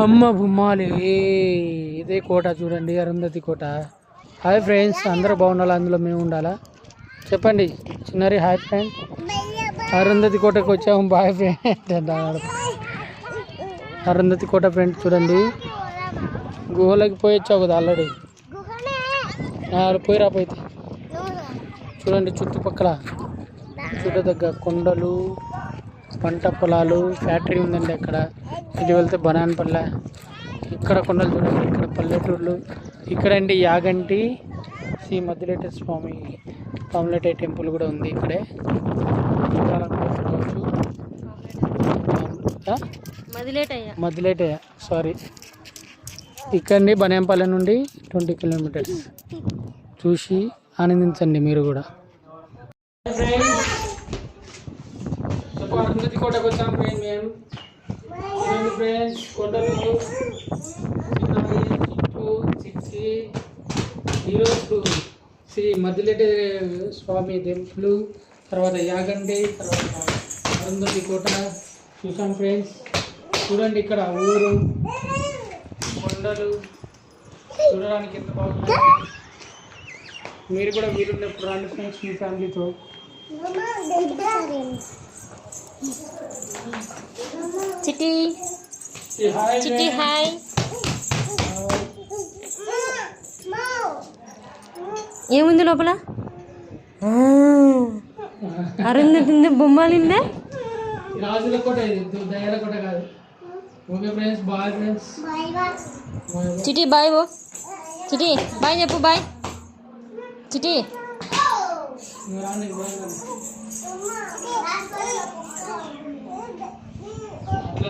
అమ్మ బొమ్మాలి. ఇదే కోట చూడండి అరుంధతి కోట. హాయ్ ఫ్రెండ్స్ అందరూ బాగుండాలి అందులో మేము ఉండాలా? చెప్పండి చిన్నరి హాయ్ ఫ్రెండ్ అరుంధతి కోటకు వచ్చాము బాయ్ ఫ్రెండ్ అరుంధతి కోట ఫ్రెండ్ చూడండి. గుహలోకి పోయి వచ్చావు కదా ఆల్రెడీ పోయి రాపోయితే చూడండి చుట్టుపక్కల. చూడదగ్గ కొండలు. పంట పొలాలు ఫ్యాక్టరీ ఉందండి అక్కడ. ఇటు వెళ్తే బనాన్ పల్లె ఇక్కడ కొండలు చూడండి ఇక్కడ పల్లెటూర్లు. ఇక్కడండి యాగంటి శ్రీ మద్దిలేట స్వామి పాములేట టెంపుల్ కూడా ఉంది ఇక్కడే. చూడవచ్చు ఆ? మదిలేట్ అయ్యా మద్దిలేటయ్య సారీ ఇక్కడి బనేంపల్లె నుండి ట్వంటీ కిలోమీటర్స్. చూసి ఆనందించండి మీరు కూడా. అరుంధతి కోటకు వచ్చాం ఫ్రెండ్ మేము. చూడండి ఫ్రెండ్స్ కొండలు చిన్నవి, సిక్స్టీ జీరో ఈరోజు శ్రీ మద్దిలేటి స్వామి టెంపుల్ తర్వాత యాగండి తర్వాత అరుంధతి కోట చూసాం ఫ్రెండ్స్. చూడండి ఇక్కడ ఊరు కొండలు చూడడానికి ఎంత బాగుంది. మీరు కూడా వీలున్నప్పుడు రాండి ఫ్రెండ్స్ మీ ఫ్యామిలీతో. చిట్టి ఈ హాయ్ చిట్టి ఫ్రెండ్స్. హాయ్ ఏముంది లోపల? అరుంధతి బొమ్మలిందే? రాజుల కోట ఇది దయ్యాల కోట కాదు. Okay friends bye friends. Bye Chitti bye ఓ. చిటి బాయ్ చెప్పు బాయ్. చిటి అట్లా